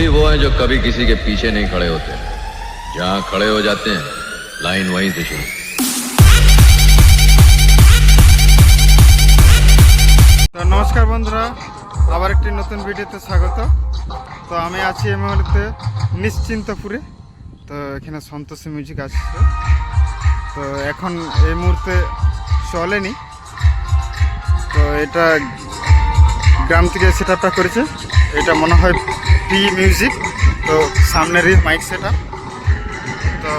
ही वो हैं जो कभी किसी के पीछे नहीं खड़े होते जहां खड़े हो जाते हैं लाइन वहीं से शुरू তো নমস্কার বন্ধুরা আবার একটি নতুন ভিডিওতে স্বাগত তো আমি আছি এই মুহূর্তে নিশ্চিন্তপুরে তো এখানে সন্তোষী মিউজিক আসছে তো এখন এই মুহূর্তে চলেনি তো এটা গ্রাম থেকে সেট আপটা করেছে এটা মনে হয় পি মিউজিক তো সামনেরই মাইক সেট তো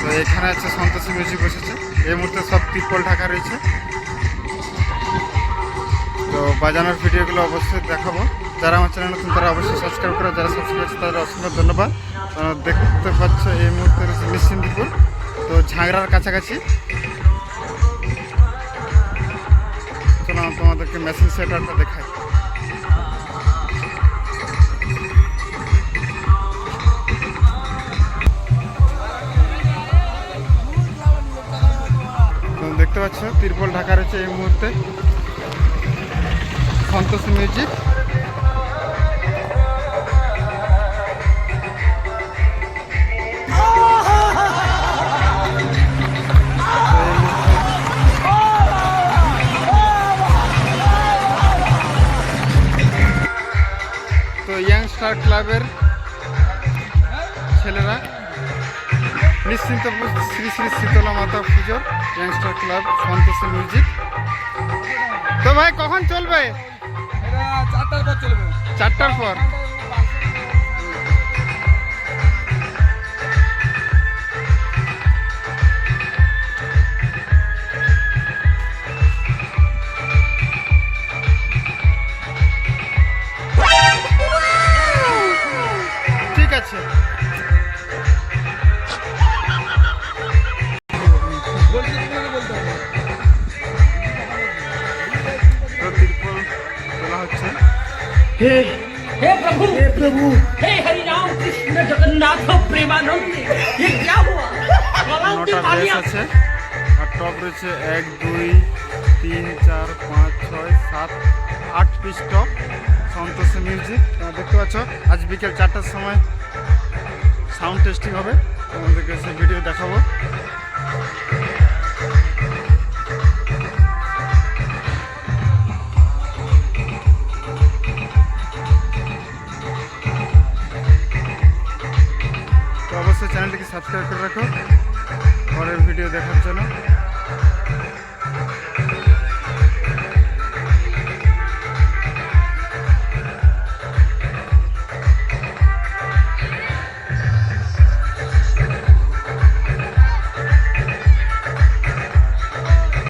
তো এখানে আছে সন্তোষী মিউজিক বসেছে। এই মুহূর্তে সব তিরপল ঢাকা রয়েছে। তো বাজানোর ভিডিওগুলো অবশ্যই দেখাবো। যারা আমার চ্যানেল নতুন, তারা অবশ্যই সাবস্ক্রাইব করে। যারা সাবস্ক্রাইব করছে, তাদের অসংখ্য ধন্যবাদ। দেখতে পাচ্ছ, এই মুহূর্তে রয়েছে নিশ্চিন্তপুর তো ঝাঁগড়ার কাছাকাছি। চলো, তোমাদেরকে মেশিন সেটারটা দেখাই। দেখতে পাচ্ছ তিরপল ঢাকা রয়েছে এই মুহূর্তে। সন্তোষ মিউজিক। তো ইয়াংস্টার ক্লাবের ছেলেরা নিশ্চিন্তপুর শ্রী শ্রী শীতলা মাতা পুজোর ইয়াংস্টার ক্লাব সন্তোষ মিউজিক তো ভাই, কখন চলবে? চারটার পর। ঠিক আছে। हे हे प्रभु हे प्रभु हे हरि राम कृष्ण जगन्नाथ प्रेमानंद ये क्या हुआ गलाव নটা से पानी বেস आ- আছে আর টপ রয়েছে এক দুই তিন চার পাঁচ ছয় সাত আট পিস টপ সন্তোষ মিউজিক তোমরা দেখতে পাচ্ছ আজ বিকেল চারটার সময় সাউন্ড টেস্টিং হবে তোমাদেরকে সেই ভিডিও দেখাবো অবশ্যই চ্যানেলটিকে সাবস্ক্রাইব করে রাখো। পরের ভিডিও দেখার জন্য।